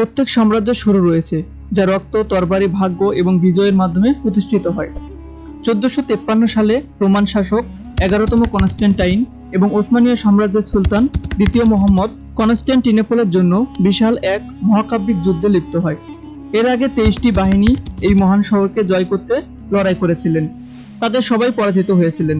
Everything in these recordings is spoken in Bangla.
প্রত্যেক সাম্রাজ্যের শুরু রয়েছে, যা রক্ত, তরবারি, ভাগ্য এবং বিজয়ের মাধ্যমে প্রতিষ্ঠিত হয়। চোদ্দশো তেপ্পান্ন সালে রোমান শাসক এগারোতম কনস্ট্যান্টাইন এবং ওসমানীয় সাম্রাজ্যের সুলতান দ্বিতীয় মোহাম্মদ কনস্ট্যান্টিনেপলের জন্য বিশাল এক মহাকাব্যিক যুদ্ধে লিপ্ত হয়। এর আগে তেইশটি বাহিনী এই মহান শহরকে জয় করতে লড়াই করেছিলেন। তাদের সবাই পরাজিত হয়েছিলেন।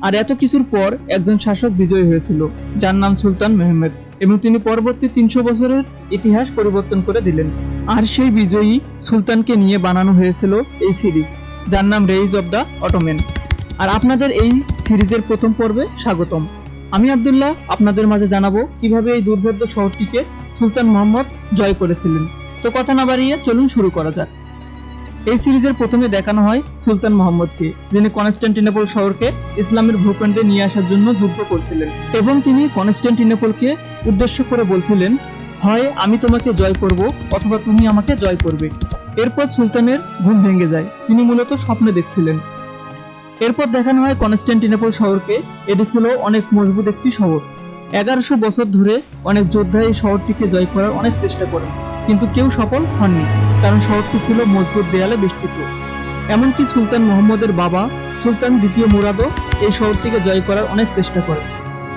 আর এত কিছুর পর একজন শাসক বিজয়ী হয়েছিল, যার নাম সুলতান মেহমেদ। এবং তিনি পরবর্তী তিনশো বছরের ইতিহাস পরিবর্তন করে দিলেন। আর সেই বিজয়ী সুলতানকে নিয়ে বানানো হয়েছিল এই সিরিজ, যার নাম রেইজ অব দ্য অটোমেন আর আপনাদের এই সিরিজের প্রথম পর্বে স্বাগতম। আমি আবদুল্লাহ, আপনাদের মাঝে জানাব কীভাবে এই দুর্ভেদ্য শহরটিকে সুলতান মোহাম্মদ জয় করেছিলেন। তো কথা না বাড়িয়ে চলুন শুরু করা যাক। এই সিরিজের প্রথমে দেখানো হয় সুলতান মোহাম্মদকে, যিনি কনস্ট্যান্টিনোপল শহরকে ইসলামের ভূখণ্ডে নিয়ে আসার জন্য যুদ্ধ করছিলেন এবং তিনি কনস্ট্যান্টিনোপলকে উদ্দেশ্য করে বলছিলেন, হয়, আমি তোমাকে জয় করব অথবা তুমি আমাকে জয় করবে। এরপর সুলতানের ঘুম ভেঙে যায়। তিনি মূলত স্বপ্নে দেখছিলেন। এরপর দেখানো হয় কনস্ট্যান্টিনোপল শহরকে। এটি ছিল অনেক মজবুত একটি শহর। এগারোশো বছর ধরে অনেক যোদ্ধা এই শহরটিকে জয় করার অনেক চেষ্টা করেন। কিন্তু কেউ সফল হননি, কারণ শহরটি ছিল মজবুত দেয়ালে বেষ্টিত। এমনকি সুলতান মোহাম্মদের বাবা, সুলতান দ্বিতীয় মুরাদও এই শহরটিকে জয় করার অনেক চেষ্টা করেন।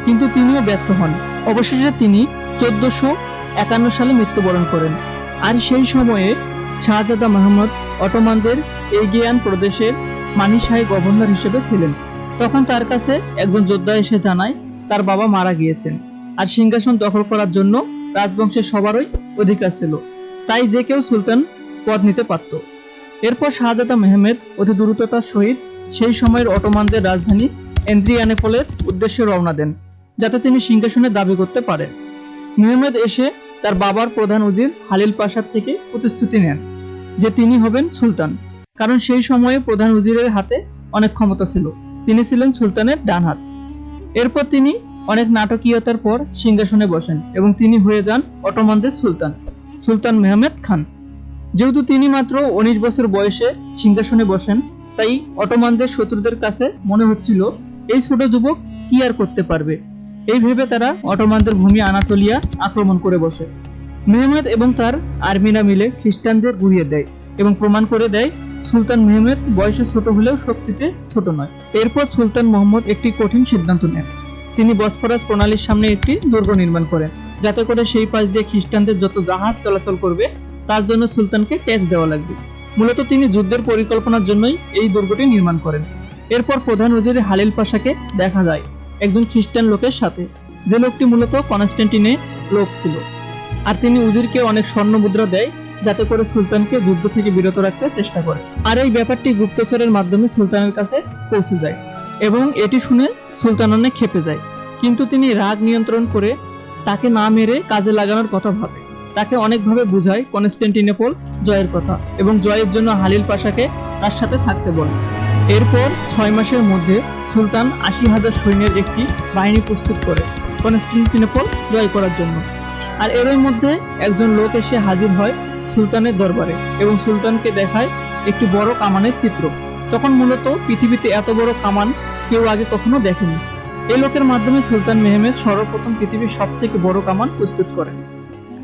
কিন্তু তিনিও ব্যর্থ হন। অবশেষে তিনি চোদ্দশো একান্ন সালে মৃত্যুবরণ করেন। আর সেই সময়ে শাহজাদা মোহাম্মদ অটোমানদের এগিয়ান প্রদেশের মানিশাহী গভর্নর হিসেবে ছিলেন। তখন তার কাছে একজন যোদ্ধা এসে জানায়, তার বাবা মারা গিয়েছেন। আর সিংহাসন দখল করার জন্য রাজবংশের সবারই অধিকার ছিল। তাই যে কেউ সুলতান পদ নিতে পারত। এরপর শাহজাদা মেহমেদ অতি দ্রুততার সহিত সেই সময়ের অটোমানদের রাজধানী এন্দ্রিয়ানেপলের উদ্দেশ্যে রওনা দেন, যাতে তিনি সিংহাসনে দাবি করতে পারেন। মেহমেদ এসে তার বাবার প্রধান উজির হালিল পাশার থেকে প্রতিশ্রুতি নেন যে তিনি হবেন সুলতান, কারণ সেই সময়ে প্রধান উজিরের হাতে অনেক ক্ষমতা ছিল। তিনি ছিলেন সুলতানের ডান হাত এরপর তিনি অনেক নাটকীয়তার পর সিংহাসনে বসেন এবং তিনি হয়ে যান অটোমানদের সুলতান সুলতান মেহমেদ খান। যেহেতু তিনি মাত্র উনিশ বছর বয়সে সিংহাসনে বসেন, তাই অটোমানদের শত্রুদের কাছে মনে হচ্ছিল, এই ছোট যুবক কি আর করতে পারবে? এই ভেবে তারা অটোমানদের ভূমি আনাতোলিয়া আক্রমণ করে বসে। মেহমেদ এবং তার আর্মিরা মিলে খ্রিস্টানদের গুড়িয়ে দেয় এবং প্রমাণ করে দেয়, সুলতান মেহমেদ বয়সে ছোট হলেও শক্তিতে ছোট নয়। এরপর সুলতান মোহাম্মদ একটি কঠিন সিদ্ধান্ত নেন। তিনি বসফরাস প্রণালীর সামনে একটি দুর্গ নির্মাণ করেন, যাতে করে সেই পাশ দিয়ে খ্রিস্টানদের যত জাহাজ চলাচল করবে, তার জন্য সুলতানকে ট্যাক্স দেওয়া লাগবে। মূলত তিনি যুদ্ধের পরিকল্পনার জন্যই এই দুর্গটি নির্মাণ করেন। এরপর প্রধান উজির হালিল পাশাকে দেখা যায়, একজন খ্রিস্টান লোকের সাথে। যে লোকটি মূলত কনস্ট্যান্টিনে লোক ছিল। আর তিনি উজিরকে অনেক স্বর্ণ মুদ্রা দেয়, যাতে করে সুলতানকে যুদ্ধ থেকে বিরত রাখতে চেষ্টা করে। আর এই ব্যাপারটি গুপ্তচরের মাধ্যমে সুলতানের কাছে পৌঁছে যায়। এবং এটি শুনে সুলতান খেপে যায়। কিন্তু তিনি রাগ নিয়ন্ত্রণ করে তাকে না মেরে কাজে লাগানোর কথা ভাবে। তাকে অনেকভাবে বুঝায় কনস্ট্যান্টিনোপল জয়ের কথা এবং জয়ের জন্য হালিল পাশাকে তার সাথে থাকতে বলে। এরপর ছয় মাসের মধ্যে সুলতান আশি হাজার সৈন্যের একটি বাহিনী প্রস্তুত করে কনস্ট্যান্টিনোপল জয় করার জন্য। আর এরই মধ্যে একজন লোক এসে হাজির হয় সুলতানের দরবারে এবং সুলতানকে দেখায় একটি বড় কামানের চিত্র। তখন মূলত পৃথিবীতে এত বড় কামান কেউ আগে কখনো দেখেনি। এই লোকের মাধ্যমে সুলতান মেহমেদ সর্বপ্রথম পৃথিবীর সব থেকে বড় কামান প্রস্তুত করেন।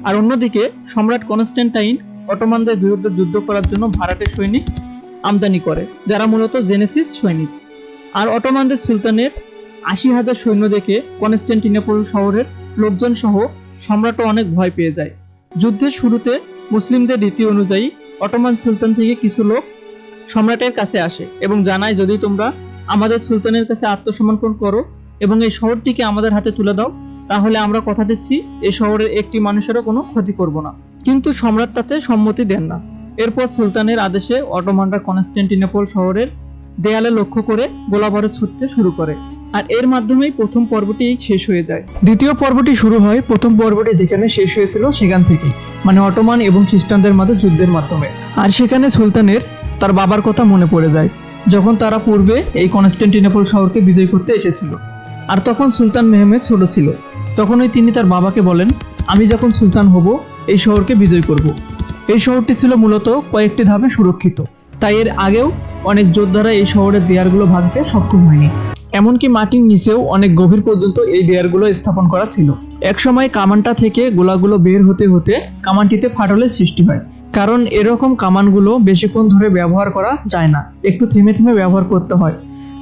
আর অন্যদিকে, সম্রাট কনস্ট্যান্টাইন অটোমানদের বিরুদ্ধে যুদ্ধ করার জন্য ভাড়াটে সৈনিক আমদানি করে, যারা মূলত জেনেসিস সৈনিক। আর অটোমানদের সুলতানের আশি হাজার সৈন্য দেখে কনস্ট্যান্টিনোপল শহরের লোকজন সহ সম্রাটও অনেক ভয় পেয়ে যায়। যুদ্ধের শুরুতে মুসলিমদের রীতি অনুযায়ী অটোমান সুলতান থেকে কিছু লোক সম্রাটের কাছে আসে এবং জানায়, যদি তোমরা আমাদের সুলতানের কাছে আত্মসমর্পণ করো এবং এই শহরটিকে আমাদের হাতে তুলে দাও। তাহলে আমরা কথা দিচ্ছি, এই শহরের একটি মানুষেরও কোনো ক্ষতি করব না। কিন্তু সম্রাট তাতে সম্মতি দেন না। এরপর সুলতানের আদেশে অটোমানরা কনস্ট্যান্টিনোপল শহরের দেয়ালে লক্ষ্য করে গোলাবারুদ ছুটতে শুরু করে। আর এর মাধ্যমেই প্রথম পর্বটি শেষ হয়ে যায়। দ্বিতীয় পর্বটি শুরু হয় প্রথম পর্বটি যেখানে শেষ হয়েছিল সেখান থেকে মানে অটোমান এবং খ্রিস্টানদের মাঝে যুদ্ধের মাধ্যমে। আর সেখানে সুলতানের তার বাবার কথা মনে পড়ে যায়। যখন তারা পূর্বে এই কনস্ট্যান্টিনোপল শহরকে বিজয় করতে এসেছিল, আর তখন সুলতান মেহমেদ ছোট ছিল, তখনই তিনি তার বাবাকে বলেন, আমি যখন সুলতান হব, এই শহরকে বিজয় করব। এই শহরটি ছিল মূলত কয়েকটি ধাপে সুরক্ষিত, তাই এর আগেও অনেক যোদ্ধারা এই শহরের দেয়ারগুলো ভাঙতে সক্ষম হয়নি। এমনকি মাটির নিচেও অনেক গভীর পর্যন্ত এই দেয়ারগুলো স্থাপন করা ছিল। একসময় কামানটা থেকে গোলাগুলো বের হতে হতে কামানটিতে ফাটলের সৃষ্টি হয়। কারণ এরকম কামানগুলো বেশিক্ষণ ধরে ব্যবহার করা যায় না। একটু থেমে থেমে ব্যবহার করতে হয়।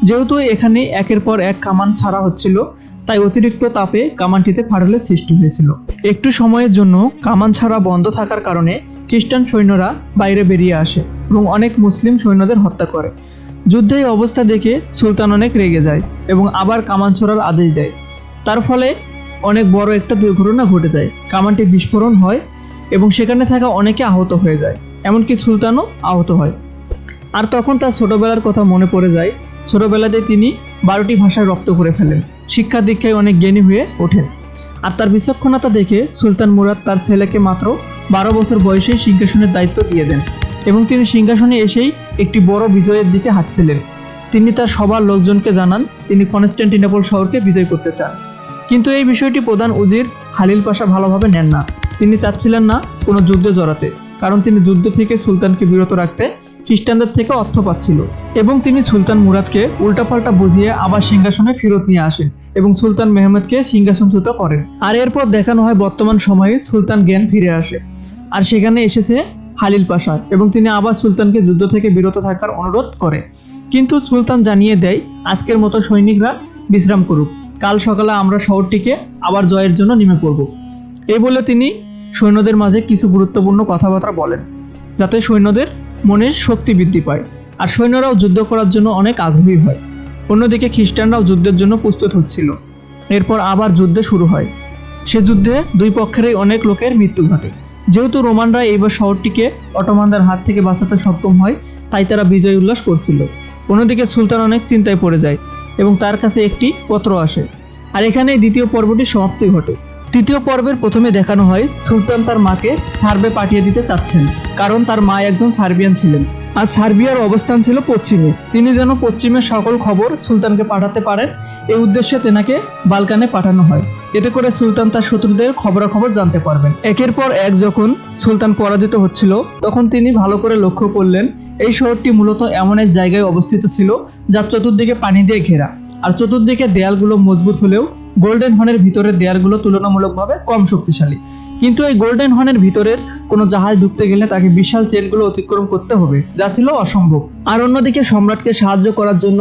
যেহেতু এখানে একের পর এক কামান ছাড়া হচ্ছিল, তাই অতিরিক্ত তাপে কামানটিতে ফাটলের সৃষ্টি হয়েছিল। একটু সময়ের জন্য কামান ছাড়া বন্ধ থাকার কারণে খ্রিস্টান সৈন্যরা বাইরে বেরিয়ে আসে এবং অনেক মুসলিম সৈন্যদের হত্যা করে। যুদ্ধে এই অবস্থা দেখে সুলতান অনেক রেগে যায় এবং আবার কামান ছোড়ার আদেশ দেয়। তার ফলে অনেক বড় একটা দুর্ঘটনা ঘটে যায়। কামানটি বিস্ফোরণ হয় এবং সেখানে থাকা অনেকে আহত হয়ে যায়, এমনকি সুলতানও আহত হয়। আর তখন তার ছোটবেলার কথা মনে পড়ে যায়, ছোটবেলাতে তিনি বারোটি ভাষায় রপ্ত করে ফেলেন, শিক্ষা দীক্ষায় অনেক জ্ঞানী হয়ে ওঠেন। আর তার বিচক্ষণতা দেখে সুলতান মুরাদ তার ছেলেকে মাত্র বারো বছর বয়সে সিংহাসনের দায়িত্ব দিয়ে দেন এবং তিনি সিংহাসনে এসেই একটি বড় বিজয়ের দিকে হাঁটছিলেন। তিনি তার সবার লোকজনকে জানান, তিনি কনস্ট্যান্টিনোপল শহরকে বিজয় করতে চান। কিন্তু এই বিষয়টি প্রধান উজির হালিল পাশা ভালোভাবে নেন না। তিনি চাচ্ছিলেন না কোনো যুদ্ধে জড়াতে, কারণ তিনি যুদ্ধ থেকে সুলতানকে বিরত রাখতে খ্রিস্টানদের থেকে অর্থ পাচ্ছিল এবং তিনি সুলতান মুরাদকে উল্টাপাল্টা বুঝিয়ে আবার সিংহাসনে ফেরত নিয়ে আসেন এবং সুলতান মেহমেদকে সিংহাসনচ্যুত করেন। আর এরপর দেখানো হয় বর্তমান সময়ে সুলতান জ্ঞান ফিরে আসে। আর সেখানে এসেছে হালিল পাশা এবং তিনি আবার সুলতানকে যুদ্ধ থেকে বিরত থাকার অনুরোধ করে। কিন্তু সুলতান জানিয়ে দেয়, আজকের মতো সৈনিকরা বিশ্রাম করুক। কাল সকালে আমরা শহরটিকে আবার জয়ের জন্য নেমে পড়ব। এই বলে তিনি সৈন্যদের মাঝে কিছু গুরুত্বপূর্ণ কথাবার্তা বলেন, যাতে সৈন্যদের মনের শক্তি বৃদ্ধি পায়। আর সৈন্যরাও যুদ্ধ করার জন্য অনেক আগ্রহী হয়। অন্যদিকে খ্রিস্টানরাও যুদ্ধের জন্য প্রস্তুত হচ্ছিল। এরপর আবার যুদ্ধ শুরু হয়। সে যুদ্ধে দুই পক্ষেরই অনেক লোকের মৃত্যু ঘটে। যেহেতু রোমানরা এইবার শহরটিকে অটোমানদের হাত থেকে বাঁচাতে সক্ষম হয়, তাই তারা বিজয় উল্লাস করছিল। অন্যদিকে সুলতান অনেক চিন্তায় পড়ে যায় এবং তার কাছে একটি পত্র আসে। আর এখানে দ্বিতীয় পর্বটি সমাপ্তি ঘটে। তৃতীয় পর্বের প্রথমে দেখানো হয় সুলতান তার মাকে সার্বে পাঠিয়ে দিতে চাচ্ছেন, কারণ তার মা একজন সার্বিয়ান ছিলেন। আর সার্বিয়ার অবস্থান ছিল পশ্চিমে। তিনি যেন পশ্চিমের সকল খবর সুলতানকে পাঠাতে পারেন এই উদ্দেশ্যে তেনাকে বালকানে পাঠানো হয়। এতে করে সুলতান তার শত্রুদের খবরাখবর জানতে পারবেন। একের পর এক যখন সুলতান পরাজিত হচ্ছিল, তখন তিনি ভালো করে লক্ষ্য করলেন, এই শহরটি মূলত এমন এক জায়গায় অবস্থিত ছিল, যার চতুর্দিকে পানি দিয়ে ঘেরা। আর চতুর্দিকে দেয়ালগুলো মজবুত হলেও গোল্ডেন হর্নের ভিতরের দেয়ালগুলো তুলনামূলকভাবে কম শক্তিশালী। কিন্তু এই গোল্ডেন হর্নের ভিতরের কোনো জাহাজ ঢুকতে গেলে তাকে বিশাল চেনগুলো অতিক্রম করতে হবে, যা ছিল অসম্ভব। আর অন্যদিকে সম্রাটকে সাহায্য করার জন্য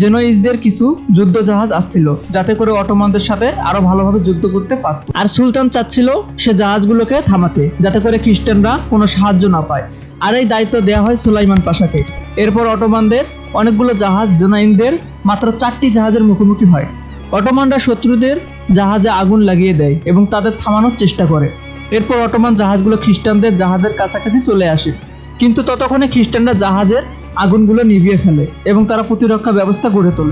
জেনোইজদের কিছু যুদ্ধ জাহাজ আসছিল, যাতে করে অটোমানদের সাথে আরও ভালোভাবে যুদ্ধ করতে পারত। আর সুলতান চাচ্ছিল সে জাহাজগুলোকে থামাতে, যাতে করে খ্রিস্টানরা কোনো সাহায্য না পায়। আর এই দায়িত্ব দেওয়া হয় সুলাইমান পাশাকে। এরপর অটোমানদের অনেকগুলো জাহাজ জেনাইনদের মাত্র চারটি জাহাজের মুখোমুখি হয়। অটোমানরা শত্রুদের জাহাজে আগুন লাগিয়ে দেয় এবং তাদের থামানোর চেষ্টা করে। এরপর অটোমান জাহাজগুলো খ্রিস্টানদের জাহাজের কাছাকাছি চলে আসে। কিন্তু ততক্ষণে খ্রিস্টানরা জাহাজের আগুনগুলো নিভিয়ে ফেলে এবং তারা প্রতিরক্ষা ব্যবস্থা গড়ে তোলে।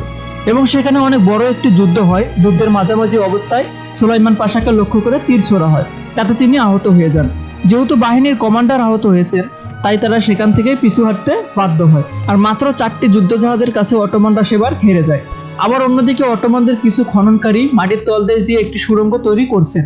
এবং সেখানে অনেক বড় একটি যুদ্ধ হয়। যুদ্ধের মাঝামাঝি অবস্থায় সুলাইমান পাশাকে লক্ষ্য করে তীর ছোড়া হয়। তাতে তিনি আহত হয়ে যান। যেহেতু বাহিনীর কমান্ডার আহত হয়েছেন তাই তারা সেখান থেকে পিছু হাঁটতে বাধ্য হয়। আর মাত্র চারটি যুদ্ধজাহাজের কাছে অটোমানরা সেবার হেরে যায়। আবার অন্যদিকে অটোমানদের কিছু খননকারী মাটির তলদেশ দিয়ে একটি সুড়ঙ্গ তৈরি করছেন,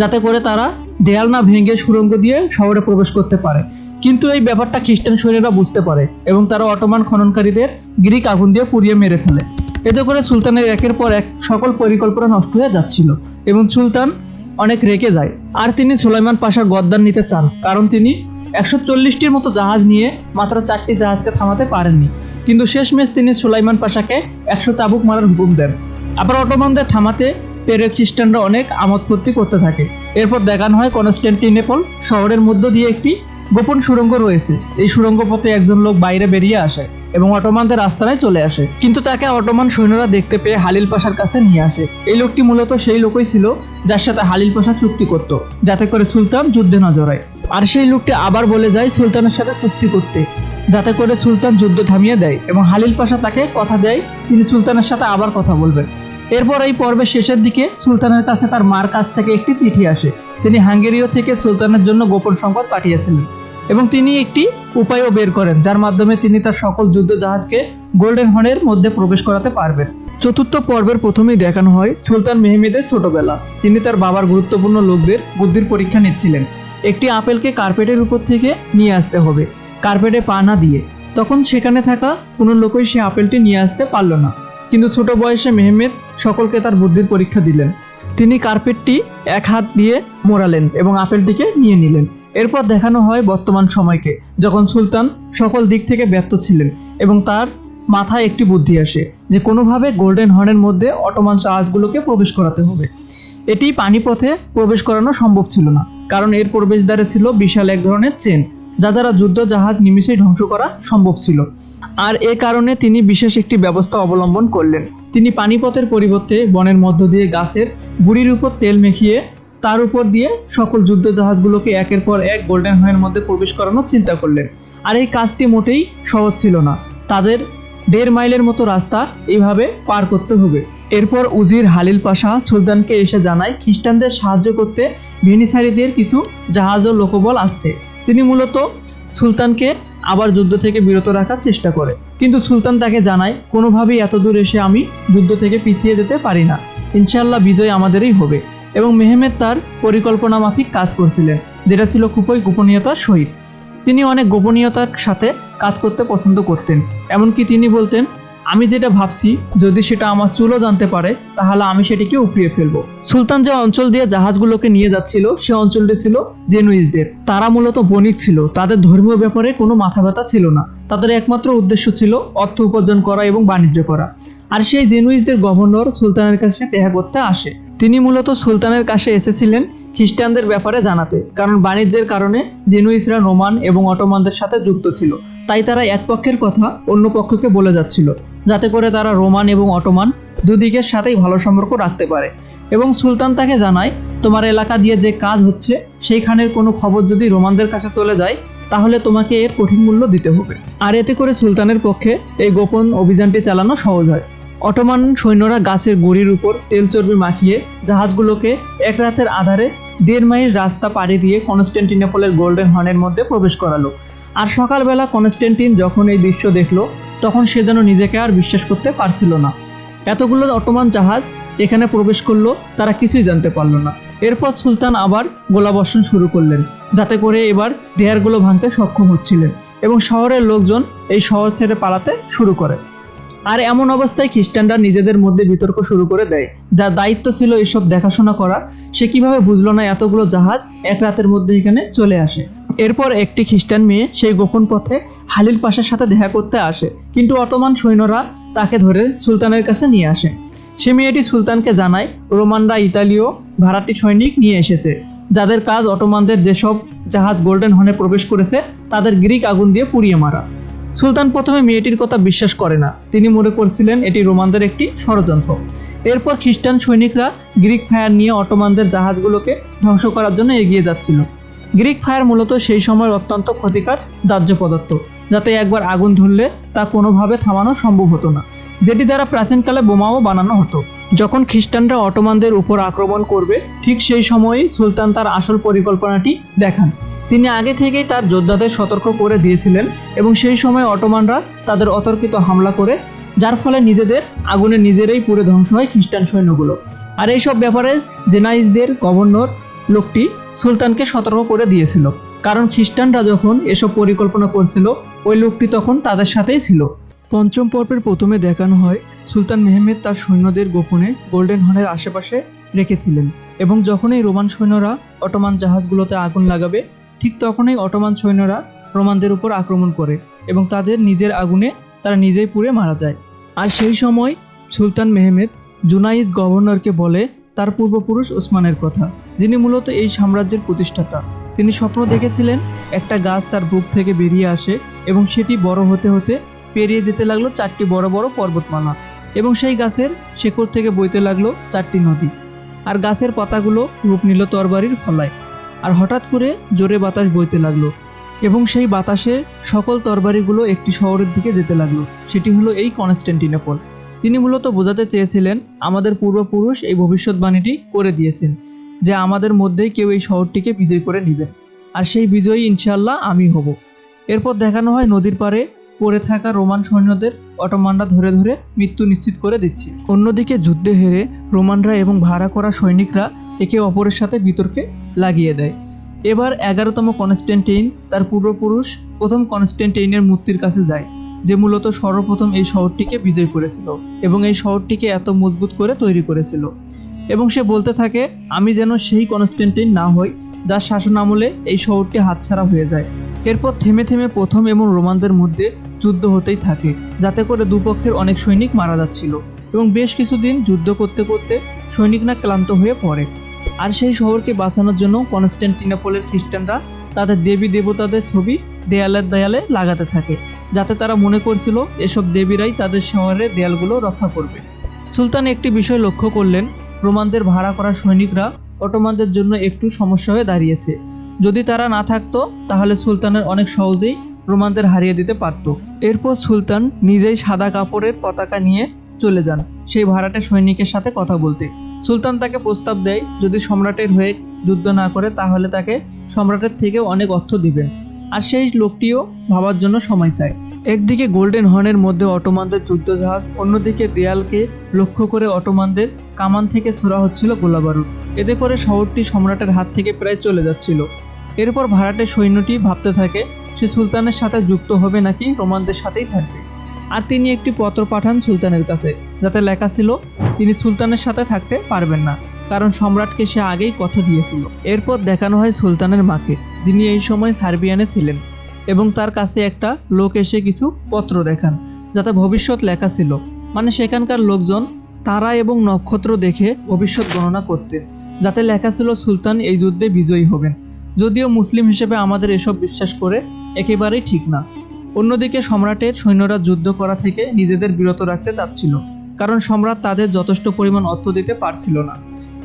যাতে করে তারা দেয়াল না ভেঙে সুড়ঙ্গ দিয়ে শহরে প্রবেশ করতে পারে। কিন্তু এই ব্যাপারটা খ্রিস্টান সৈন্যরা বুঝতে পারে এবং তারা অটোমান খননকারীদের গ্রিক আগুন দিয়ে পুড়িয়ে মেরে ফেলে। এতে করে সুলতানের একের পর এক সকল পরিকল্পনা নষ্ট হয়ে যাচ্ছিল এবং সুলতান অনেক রেগে যায়। আর তিনি সুলাইমান পাশার গদ্দার নিতে চান, কারণ তিনি একশো চল্লিশটির মতো জাহাজ নিয়ে মাত্র চারটি জাহাজকে থামাতে পারেননি। কিন্তু শেষমেশ তিনি সুলাইমান পাশাকে একশো চাবুক মারার হুকুম দেন। আবার অটোমানদের থামাতে পেরে খ্রিস্টানরা অনেক আমোদ ফুর্তি করতে থাকে। এরপর দেখানো হয় কনস্ট্যান্টিনেপল শহরের মধ্য দিয়ে একটি গোপন সুড়ঙ্গ রয়েছে। এই সুড়ঙ্গ পথে একজন লোক বাইরে বেরিয়ে আসে এবং অটোমানদের আস্তানায় চলে আসে। কিন্তু তাকে অটোমান সৈন্যরা দেখতে পেয়ে হালিল পাশার কাছে নিয়ে আসে। এই লোকটি মূলত সেই লোকই ছিল যার সাথে হালিল পাশা চুক্তি করত, যাতে করে সুলতান যুদ্ধে না জড়ায় আর সেই লোকটি আবার বলে যায় সুলতানের সাথে চুক্তি করতে। যাতে করে সুলতান যুদ্ধ থামিয়ে দেয় এবং হালিল পাশা তাকে কথা দেয়, তিনি সুলতানের সাথে আবার কথা বলবেন। এরপর এই পর্বের শেষের দিকে সুলতানের কাছে তার মার কাছ থেকে একটি চিঠি আসে। তিনি হাঙ্গেরিও থেকে সুলতানের জন্য গোপন সংবাদ পাঠিয়েছিলেন এবং তিনি একটি উপায়ও বের করেন, যার মাধ্যমে তিনি তার সকল যুদ্ধ জাহাজকে গোল্ডেন হর্নের মধ্যে প্রবেশ করাতে পারবেন। চতুর্থ পর্বের প্রথমেই দেখানো হয় সুলতান মেহমেদের ছোটবেলা। তিনি তার বাবার গুরুত্বপূর্ণ লোকদের বুদ্ধির পরীক্ষা নিচ্ছিলেন। একটি আপেলকে কার্পেটের উপর থেকে নিয়ে আসতে হবে। কার্পেটে পা না দিয়ে। তখন সেখানে থাকা কোনো লোকই সে আপেলটি নিয়ে আসতে পারল না। কিন্তু ছোট বয়সে মেহমেদ সকলকে তার বুদ্ধির পরীক্ষা দিলেন। তিনি কার্পেটটি এক হাত দিয়ে মোড়ালেন এবং আপেলটিকে নিয়ে নিলেন। এরপর দেখানো হয় বর্তমান সময়কে, যখন সুলতান সকল দিক থেকে ব্যর্থ ছিলেন এবং তার মাথায় একটি বুদ্ধি আসে যে কোনোভাবে গোল্ডেন হর্নের মধ্যে অটোমান জাহাজগুলোকে প্রবেশ করাতে হবে। এটি পানিপথে প্রবেশ করানো সম্ভব ছিল না, কারণ এর প্রবেশদ্বারে ছিল বিশাল এক ধরনের চেন। যা দ্বারা যুদ্ধ জাহাজ নিমিষেই ধ্বংস করা সম্ভব ছিল। আর এ কারণে তিনি বিশেষ একটি ব্যবস্থা অবলম্বন করলেন। তিনি পানিপথের পরিবর্তে বনের মধ্য দিয়ে গাছের গুড়ির উপর তেল মেখিয়ে তার উপর দিয়ে সকল যুদ্ধ জাহাজগুলোকে একের পর এক গোল্ডেন হয়ের মধ্যে প্রবেশ করানোর চিন্তা করলেন। আর এই কাজটি মোটেই সহজ ছিল না। তাদের দেড় মাইলের মতো রাস্তা এইভাবে পার করতে হবে। এরপর উজির হালিল পাশা সুলতানকে এসে জানায়, খ্রিস্টানদের সাহায্য করতে ভেনিসারিদের কিছু জাহাজ ও লোকবল আসছে। তিনি মূলত সুলতানকে আবার যুদ্ধ থেকে বিরত রাখার চেষ্টা করে। কিন্তু সুলতান তাকে জানায়, কোনোভাবেই এত দূর এসে আমি যুদ্ধ থেকে পিছিয়ে যেতে পারি না। ইনশাল্লাহ বিজয় আমাদেরই হবে। এবং মেহমেদ তার পরিকল্পনা মাফিক কাজ করছিলেন, যেটা ছিল খুবই গোপনীয়তার সহিত। তিনি অনেক গোপনীয়তার সাথে কাজ করতে পছন্দ করতেন। এমনকি তিনি বলতেন আমি যেটা ভাবছি, যদি সেটা আমার চুলও জানতে পারে, তাহলে আমি সেটিকে উপড়িয়ে ফেলব। সুলতান যে অঞ্চল দিয়ে জাহাজগুলোকে নিয়ে যাচ্ছিল, সে অঞ্চলটি ছিল জেনুইজদের। তারা মূলত বণিক ছিল, তাদের ধর্মীয় ব্যাপারে কোনো মাথা ব্যথা ছিল না। তাদের একমাত্র উদ্দেশ্য ছিল অর্থ উপার্জন করা এবং বাণিজ্য করা। আর সেই জেনুইজদের গভর্নর সুলতানের কাছে দেখা করতে আসে। তিনি মূলত সুলতানের কাছে এসেছিলেন খ্রিস্টানদের ব্যাপারে জানাতে, কারণ বাণিজ্যের কারণে জেনুইসরা রোমান এবং অটোমানদের সাথে যুক্ত ছিল। তাই তারা এক পক্ষের কথা অন্য পক্ষকে বলে যাচ্ছিল। যাতে করে তারা রোমান এবং অটোমান দুদিকের সাথেই ভালো সম্পর্ক রাখতে পারে। এবং সুলতান তাকে জানায়, তোমার এলাকা দিয়ে যে কাজ হচ্ছে, সেইখানের কোনো খবর যদি রোমানদের কাছে চলে যায়, তাহলে তোমাকে এর কঠিন মূল্য দিতে হবে। আর এতে করে সুলতানের পক্ষে এই গোপন অভিযানটি চালানো সহজ হয়। অটোমান সৈন্যরা গাছের গুড়ির উপর তেল চর্বি মাখিয়ে জাহাজগুলোকে এক রাতের আধারে দেড় মাইল রাস্তা পাড়ি দিয়ে কনস্ট্যান্টিনোপলের গোল্ডেন হর্নের মধ্যে প্রবেশ করালো। আর সকালবেলা কনস্ট্যান্টিন যখন এই দৃশ্য দেখল তখন সে যেন নিজেকে আর বিশ্বাস করতে পারছিল না। এতগুলো অটোমান জাহাজ এখানে প্রবেশ করল, তারা কিছুই জানতে পারল না। এরপর সুলতান আবার গোলাবর্ষণ শুরু করলেন, যাতে করে এবার দেয়ারগুলো ভাঙতে সক্ষম হচ্ছিলেন এবং শহরের লোকজন এই শহর ছেড়ে পালাতে শুরু করে। আর এমন অবস্থায় খ্রিস্টানরা নিজেদের মধ্যে বিতর্ক শুরু করে দেয় যার দায়িত্ব ছিল এসব দেখাশোনা করা সে কীভাবে বুঝলো না এতগুলো জাহাজ এক রাতের মধ্যে এখানে চলে আসে? এরপর একটি খ্রিস্টান মেয়ে সেই গোপন পথে হালিল পাশার সাথে দেখা করতে আসে। কিন্তু অটোমান সৈন্যরা তাকে ধরে সুলতানের কাছে নিয়ে আসে। সে মেয়েটি সুলতানকে জানায়, রোমানরা ইতালীয় ভাড়াটি সৈনিক নিয়ে এসেছে। যাদের কাজ অটোমানদের যেসব জাহাজ গোল্ডেন হর্নে প্রবেশ করেছে, তাদের গ্রিক আগুন দিয়ে পুড়িয়ে মারা। সুলতান প্রথমে মেয়েটির কথা বিশ্বাস করে না। তিনি মনে করছিলেন এটি রোমানদের একটি ষড়যন্ত্র। এরপর খ্রিস্টান সৈনিকরা গ্রিক ফায়ার নিয়ে অটোমানদের জাহাজগুলোকে ধ্বংস করার জন্য এগিয়ে যাচ্ছিল। গ্রিক ফায়ার মূলত সেই সময় অত্যন্ত ক্ষতিকর দাহ্য পদার্থ, যাতে একবার আগুন ধরলে তা কোনোভাবে থামানো সম্ভব হতো না, যেটি দ্বারা প্রাচীনকালে বোমাও বানানো হতো। যখন খ্রিস্টানরা অটোমানদের উপর আক্রমণ করবে, ঠিক সেই সময়ই সুলতান তার আসল পরিকল্পনাটি দেখান। তিনি আগে থেকেই তার যোদ্ধাদের সতর্ক করে দিয়েছিলেন এবং সেই সময় অটোমানরা তাদের অতর্কিত হামলা করে, যার ফলে নিজেদের আগুনে নিজেরাই পুড়ে ধ্বংস হয় খ্রিস্টান সৈন্যগুলো। আর এইসব ব্যাপারে জেনাইজদের গভর্নর লোকটি সুলতানকে সতর্ক করে দিয়েছিল। কারণ খ্রিস্টানরা যখন এসব পরিকল্পনা করছিল, ওই লোকটি তখন তাদের সাথেই ছিল। পঞ্চম পর্বের প্রথমে দেখানো হয়, সুলতান মেহমেদ তার সৈন্যদের গোপনে গোল্ডেন হর্নের আশেপাশে রেখেছিলেন এবং যখনই রোমান সৈন্যরা অটোমান জাহাজগুলোতে আগুন লাগাবে, ঠিক তখনই অটোমান সৈন্যরা রোমানদের উপর আক্রমণ করে এবং তাদের নিজের আগুনে তারা নিজেই পুড়ে মারা যায়। আর সেই সময় সুলতান মেহমেদ জুনাইজ গভর্নরকে বলে, তার পূর্বপুরুষ ওসমানের কথা। যিনি মূলত এই সাম্রাজ্যের প্রতিষ্ঠাতা। তিনি স্বপ্ন দেখেছিলেন একটা গাছ তার বুক থেকে বেরিয়ে আসে এবং সেটি বড় হতে হতে পেরিয়ে যেতে লাগল চারটি বড় বড় পর্বতমালা এবং সেই গাছের শেকড় থেকে বইতে লাগল চারটি নদী। আর গাছের পাতাগুলো রূপ নিল তরবারির ফলায়। আর হঠাৎ করে জোরে বাতাস বইতে লাগল এবং সেই বাতাসে সকল তরবারিগুলো একটি শহরের দিকে যেতে লাগল। সেটি হলো এই কনস্ট্যান্টিনোপল তিনি মূলত বোঝাতে চেয়েছিলেন, আমাদের পূর্বপুরুষ এই ভবিষ্যৎবাণীটি করে দিয়েছেন। যে আমাদের মধ্যেই কেউ এই শহরটিকে বিজয় করে নেবেন আর সেই বিজয়ী ইনশাল্লাহ আমি হব। এরপর দেখানো হয় নদীর পাড়ে পড়ে থাকা রোমান সৈন্যদের অটোমানরা ধরে ধরে মৃত্যু নিশ্চিত করে দিচ্ছে। অন্যদিকে যুদ্ধে হেরে রোমানরা এবং ভাড়া করা সৈনিকরা একে অপরের সাথে বিতর্কে লাগিয়ে দেয়। এবার এগারোতম কনস্ট্যান্টাইন তার পূর্বপুরুষ প্রথম কনস্ট্যান্টাইনের মূর্তির কাছে যায়, যে মূলত সর্বপ্রথম এই শহরটিকে বিজয় করেছিল এবং এই শহরটিকে এত মজবুত করে তৈরি করেছিল। এবং সে বলতে থাকে, আমি যেন সেই কনস্ট্যান্টিন না হই যার শাসন আমলে এই শহরটি হাতছাড়া হয়ে যায়। এরপর থেমে থেমে প্রথম এবং রোমানদের মধ্যে যুদ্ধ হতেই থাকে, যাতে করে দুপক্ষের অনেক সৈনিক মারা যাচ্ছিল এবং বেশ কিছুদিন যুদ্ধ করতে করতে সৈনিকরা ক্লান্ত হয়ে পড়ে। আর সেই শহরকে বাঁচানোর জন্য কনস্ট্যান্টিনোপলের খ্রিস্টানরা তাদের দেবী দেবতাদের ছবি দেয়ালের দেয়ালে লাগাতে থাকে, যাতে তারা মনে করছিল এসব দেবীরাই তাদের শহরের দেয়ালগুলো রক্ষা করবে। সুলতান একটি বিষয় লক্ষ্য করলেন রোমানদের ভাড়া করা সৈনিকরা অটোমানদের জন্য একটু সমস্যা হয়ে দাঁড়িয়েছে। যদি তারা না থাকতো, তাহলে সুলতানের অনেক সহজেই রোমানদের হারিয়ে দিতে পারত। এরপর সুলতান নিজেই সাদা কাপড়ের পতাকা নিয়ে চলে যান সেই ভাড়াটে সৈনিকের সাথে কথা বলতে। সুলতান তাকে প্রস্তাব দেয়, যদি সম্রাটের হয়ে যুদ্ধ না করে, তাহলে তাকে সম্রাটের থেকে অনেক অর্থ দিবেন আর সেই লোকটিও ভাবার জন্য সময় চায়। একদিকে গোল্ডেন হর্নের মধ্যে অটোমানদের যুদ্ধজাহাজ, অন্যদিকে দেয়ালকে লক্ষ্য করে অটোমানদের কামান থেকে ছোড়া হচ্ছিল গোলাবারুদ এতে করে শহরটি সম্রাটের হাত থেকে প্রায় চলে যাচ্ছিল। এরপর ভাড়াটে সৈন্যটি ভাবতে থাকে, সে সুলতানের সাথে যুক্ত হবে নাকি, রোমানদের সাথেই থাকবে। আর তিনি একটি পত্র পাঠান সুলতানের কাছে, যাতে লেখা ছিল, তিনি সুলতানের সাথে থাকতে পারবেন না, কারণ সম্রাটকে সে আগেই কথা দিয়েছিল। এরপর দেখানো হয় সুলতানের মাকে, যিনি এই সময় সার্বিয়ানে ছিলেন। এবং তার কাছে একটা লোক এসে কিছু পত্র দেখান, যাতে ভবিষ্যৎ লেখা ছিল। মানে সেখানকার লোকজন তারা এবং নক্ষত্র দেখে ভবিষ্যৎ গণনা করতেন যাতে লেখা ছিল, সুলতান এই যুদ্ধে বিজয়ী হবেন। যদিও মুসলিম হিসেবে আমাদের এসব বিশ্বাস করে একেবারেই ঠিক না। অন্যদিকে সম্রাটের সৈন্যরা যুদ্ধ করা থেকে নিজেদের বিরত রাখতে চাচ্ছিল, কারণ সম্রাট তাদের যথেষ্ট পরিমাণ অর্থ দিতে পারছিল না।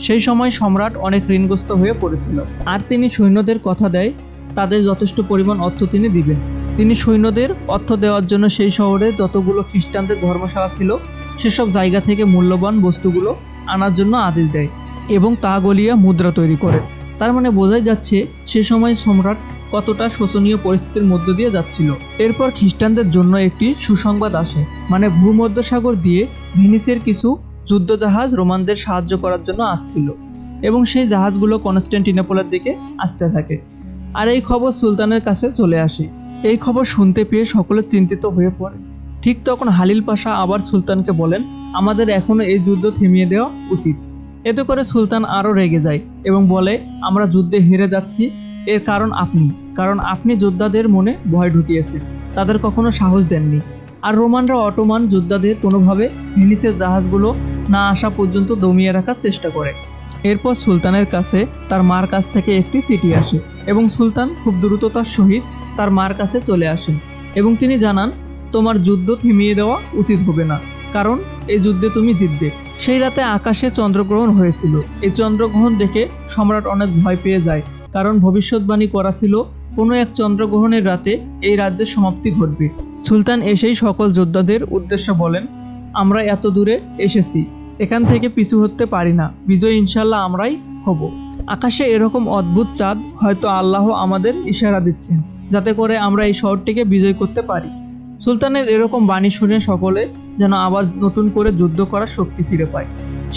সেই সময় সম্রাট অনেক ঋণগ্রস্ত হয়ে পড়েছিল। আর তিনি সৈন্যদের কথা দেয় তাদের যথেষ্ট পরিমাণ অর্থ তিনি দিবেন। তিনি সৈন্যদের অর্থ দেওয়ার জন্য সেই শহরে যতগুলো খ্রিস্টানদের ধর্মশালা ছিল, সেসব জায়গা থেকে মূল্যবান বস্তুগুলো আনার জন্য আদেশ দেয় এবং তা গলিয়া মুদ্রা তৈরি করে। তার মানে বোঝাই যাচ্ছে, সে সময় সম্রাট কতটা শোচনীয় পরিস্থিতির মধ্য দিয়ে যাচ্ছিল। এরপর খ্রিস্টানদের জন্য একটি সুসংবাদ আসে মানে ভূমধ্যসাগর দিয়ে ভিনিসের কিছু যুদ্ধজাহাজ রোমানদের সাহায্য করার জন্য আসছিল এবং সেই জাহাজগুলো কনস্ট্যান্টিনোপলের দিকে আসতে থাকে। আর এই খবর সুলতানের কাছে চলে আসে। এই খবর শুনতে পেয়ে সকলে চিন্তিত হয়ে পড়ে। ঠিক তখন হালিল পাশা আবার সুলতানকে বলেন, আমাদের এখনও এই যুদ্ধ থেমিয়ে দেওয়া উচিত। এতে করে সুলতান আরও রেগে যায় এবং বলে, আমরা যুদ্ধে হেরে যাচ্ছি, এর কারণ আপনি। কারণ আপনি যোদ্ধাদের মনে ভয় ঢুকিয়েছেন। তাদের কখনো সাহস দেননি। আর রোমানরা অটোমান যোদ্ধাদের কোনোভাবে ভেনিসের জাহাজগুলো না আসা পর্যন্ত দমিয়ে রাখার চেষ্টা করে। এরপর সুলতানের কাছে তার মার কাছ থেকে একটি চিঠি আসে এবং সুলতান খুব দ্রুততার সহিত তার মার কাছে চলে আসেন এবং তিনি জানান, তোমার যুদ্ধ থামিয়ে দেওয়া উচিত হবে না, কারণ এই যুদ্ধে তুমি জিতবে। সেই রাতে আকাশে চন্দ্রগ্রহণ হয়েছিল। এই চন্দ্রগ্রহণ দেখে সম্রাট অনেক ভয় পেয়ে যায়, কারণ ভবিষ্যৎবাণী করা ছিল, কোনো এক চন্দ্রগ্রহণের রাতে এই রাজ্যের সমাপ্তি ঘটবে। সুলতান এসেই সকল যোদ্ধাদের উদ্দেশ্য বলেন, আমরা এত দূরে এসেছি। এখান থেকে পিছু হতে পারি না। বিজয় ইনশাল্লাহ আমরাই হব। আকাশে এরকম অদ্ভুত চাঁদ হয়তো আল্লাহ আমাদের ইশারা দিচ্ছেন, যাতে করে আমরা এই শহরটিকে বিজয় করতে পারি। সুলতানের এরকম বাণী শুনে সকলে যেন আবার নতুন করে যুদ্ধ করার শক্তি ফিরে পায়।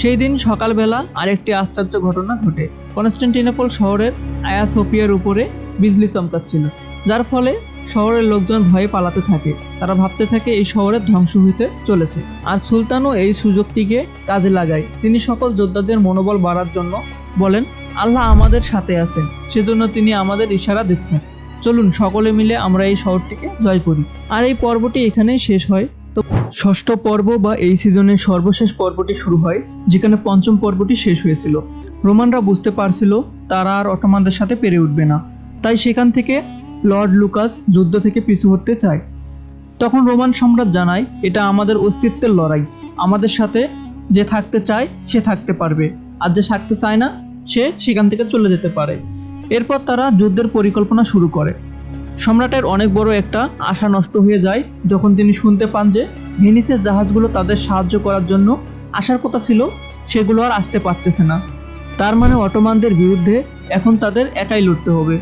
সেই দিন সকালবেলা আরেকটি আশ্চর্য ঘটনা ঘটে। কনস্ট্যান্টিনোপল শহরের আয়া সোফিয়ার উপরে বিজলি চমকাচ্ছিল, যার ফলে শহরের লোকজন ভয়ে পালাতে থাকে। তারা ভাবতে থাকে এই শহরের ধ্বংস হইতে চলেছে। আর সুলতানও এই সুযোগটিকে কাজে লাগায়। তিনি সকল যোদ্ধাদের মনোবল বাড়ার জন্য বলেন, আল্লাহ আমাদের সাথে আছেন। সেজন্য তিনি আমাদের ইশারা দিচ্ছেন। চলুন সকলে মিলে আমরা এই শহরটিকে জয় করি। আর এই পর্বটি এখানেই শেষ হয়। তো ষষ্ঠ পর্ব বা এই সিজনের সর্বশেষ পর্বটি শুরু হয়, যেখানে পঞ্চম পর্বটি শেষ হয়েছিল। রোমানরা বুঝতে পারছিল, তারা আর অটোমানদের সাথে পেরে উঠবে না। তাই সেখান থেকে লর্ড লুকাস যুদ্ধ থেকে পিছু হটতে চায়। তখন রোমান সম্রাট জানায়, এটা আমাদের অস্তিত্বের লড়াই। আমাদের সাথে যে থাকতে চায়, সে থাকতে পারবে। আর যে থাকতে চায় না, সে সেখান থেকে চলে যেতে পারে। এরপর তারা যুদ্ধের পরিকল্পনা শুরু করে। সম্রাটের অনেক বড় একটা আশা নষ্ট হয়ে যায় যখন তিনি শুনতে পান যে ভেনিসের জাহাজগুলো তাদের সাহায্য করার জন্য আসার কথা ছিল, সেগুলো আর আসতে পারতেছে না। তার মানে অটোমানদের বিরুদ্ধে এখন তাদের একাই লড়তে হবে।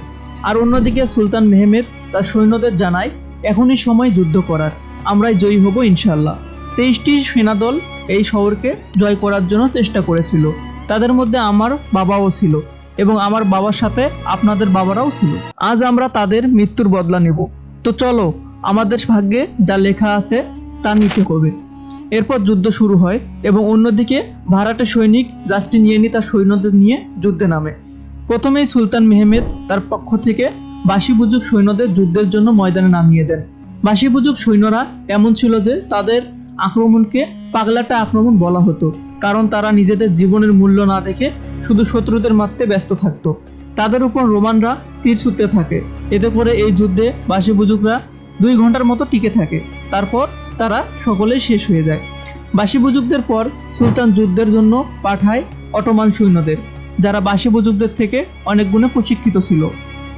আর অন্যদিকে সুলতান মেহমেদ তার সৈন্যদের জানায়, এখনই সময় যুদ্ধ করার। আমরাই জয়ী হব ইনশাল্লাহ তেইশটি সেনাদল এই শহরকে জয় করার জন্য চেষ্টা করেছিল। তাদের মধ্যে আমার বাবাও ছিল এবং আমার বাবার সাথে আপনাদের বাবারাও ছিল। আজ আমরা তাদের মৃত্যুর বদলা নেব। তো চলো, আমাদের ভাগ্যে যা লেখা আছে তা নিতে হবে। এরপর যুদ্ধ শুরু হয় এবং অন্যদিকে ভাড়াটে সৈনিক জাস্টিনিয়ানি তার সৈন্যদের নিয়ে যুদ্ধে নামে। প্রথমেই সুলতান মেহমেদ তার পক্ষ থেকে বাসিবুজুক সৈন্যদের যুদ্ধের জন্য ময়দানে নামিয়ে দেন। বাসিবুজুক সৈন্যরা এমন ছিল যে তাদের আক্রমণকে পাগলাটা আক্রমণ বলা হতো, কারণ তারা নিজেদের জীবনের মূল্য না দেখে শুধু শত্রুদের মারতে ব্যস্ত থাকতো। তাদের উপর রোমানরা তীর ছুটতে থাকে। এতে করে এই যুদ্ধে বাসিবুজুকরা দুই ঘণ্টার মতো টিকে থাকে। তারপর তারা সকলেই শেষ হয়ে যায়। বাসি বুজুকদের পর সুলতান যুদ্ধের জন্য পাঠায় অটোমান সৈন্যদের। যারা বাসি বুজুকদের থেকে অনেক গুণে প্রশিক্ষিত ছিল।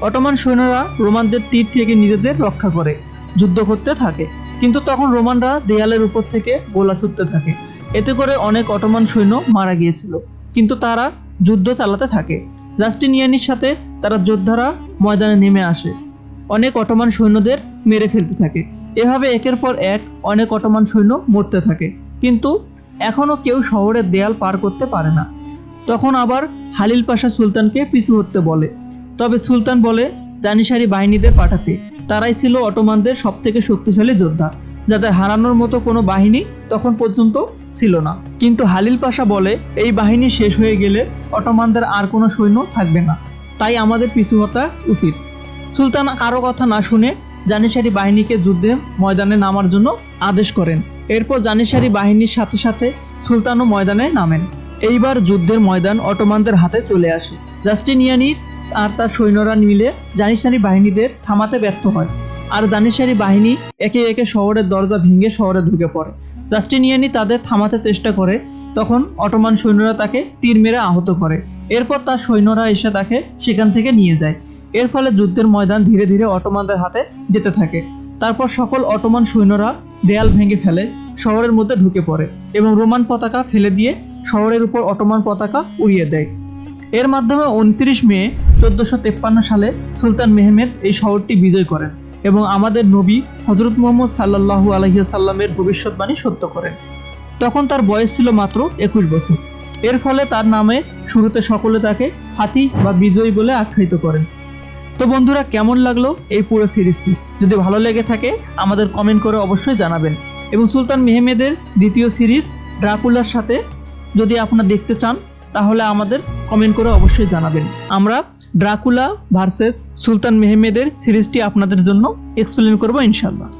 অটোমান সৈন্যরা রোমানদের তীর থেকে নিজেদের রক্ষা করে, যুদ্ধ করতে থাকে। কিন্তু তখন রোমানরা দেয়ালের উপর থেকে গোলা ছুটতে থাকে। এতে করে অনেক অটোমান সৈন্য মারা গিয়েছিল। কিন্তু তারা যুদ্ধ চালাতে থাকে। জাস্টিনিয়ানির সাথে তারা যোদ্ধারা ময়দানে নেমে আসে। অনেক অটোমান সৈন্যদের মেরে ফেলতে থাকে। এভাবে একের পর এক অনেক অটোমান সৈন্য মরতে থাকে। কিন্তু এখনও কেউ শহরের দেয়াল পার করতে পারে না। তখন আবার হালিল পাশা সুলতানকে পিছু হটতে বলে। তবে সুলতান বলে, জানিসারি বাহিনীদের পাঠাতে। তারাই ছিল অটোমানদের সব থেকে শক্তিশালী যোদ্ধা, যাদের হারানোর মতো কোনো বাহিনী তখন পর্যন্ত ছিল না। কিন্তু হালিল পাশা বলে, এই বাহিনী শেষ হয়ে গেলে অটোমানদের আর কোনো সৈন্য থাকবে না। তাই আমাদের পিছু হতা উচিত। সুলতান কারও কথা না শুনে জানিসারি বাহিনীকে যুদ্ধে ময়দানে নামার জন্য আদেশ করেন। এরপর জানিসারি বাহিনীর সাথে সাথে সুলতানও ময়দানে নামেন। এইবার যুদ্ধের ময়দান অটোমানদের হাতে চলে আসে। জাস্টিনিয়ানি আর তার সৈন্যরা মিলে জানিসারি বাহিনীদের থামাতে ব্যর্থ হয়। আর জানিসারি বাহিনী একে একে শহরের দরজা ভেঙে শহরে ঢুকে পড়ে। জাস্টিনিয়ানি তাদের থামাতে চেষ্টা করে, তখন অটোমান সৈন্যরা তাকে তীর মেরে আহত করে। এরপর তার সৈন্যরা এসে তাকে সেখান থেকে নিয়ে যায়। এর ফলে যুদ্ধের ময়দান ধীরে ধীরে অটোমানদের হাতে যেতে থাকে। তারপর সকল অটোমান সৈন্যরা দেয়াল ভেঙে ফেলে, শহরের মধ্যে ঢুকে পড়ে এবং রোমান পতাকা ফেলে দিয়ে শহরের উপর অটোমান পতাকা উড়িয়ে দেয়। এর মাধ্যমে উনত্রিশ মে চোদ্দশো তেপ্পান্ন সালে সুলতান মেহমেদ এই শহরটি বিজয় করেন এবং আমাদের নবী হজরত মোহাম্মদ সাল্লাহু আলহিসাল্লামের ভবিষ্যৎবাণী সত্য করেন। তখন তার বয়স ছিল মাত্র একুশ বছর। এর ফলে তার নামে শুরুতে সকলে তাকে হাতি বা বিজয়ী বলে আখ্যায়িত করেন। তো বন্ধুরা, কেমন লাগল এই পুরো সিরিজটি? যদি ভালো লেগে থাকে, আমাদের কমেন্ট করে অবশ্যই জানাবেন। এবং সুলতান মেহমেদের দ্বিতীয় সিরিজ ড্রাকুলার সাথে যদি আপনারা দেখতে চান, তাহলে আমাদের কমেন্ট করে অবশ্যই জানাবেন। আমরা ড্রাকুলা ভার্সেস সুলতান মেহমেদের সিরিজটি আপনাদের জন্য এক্সপ্লেন করব ইনশাল্লাহ